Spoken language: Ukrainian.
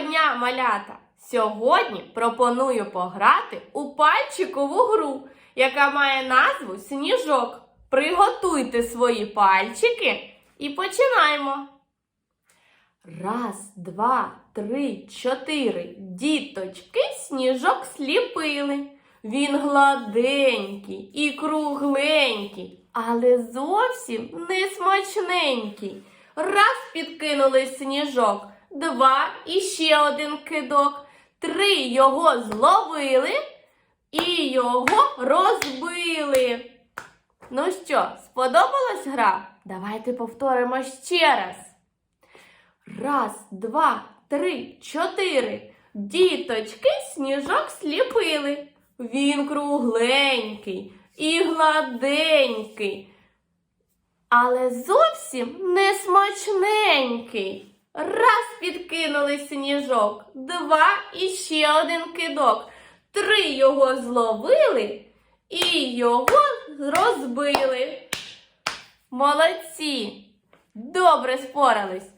дня, малята! Сьогодні пропоную пограти у пальчикову гру, яка має назву Сніжок. Приготуйте свої пальчики і починаємо. Раз, два, три, чотири. Діточки сніжок сліпили. Він гладенький і кругленький, але зовсім не смачненький. Раз підкинули сніжок, два і ще один кидок. Три його зловили і його розбили. Ну що, сподобалась гра? Давайте повторимо ще раз. Раз, два, три, чотири. Діточки сніжок сліпили. Він кругленький і гладенький, але зовсім не смачненький. Раз підкинули сніжок, два і ще один кидок. Три його зловили і його розбили. Молодці! Добре спорались.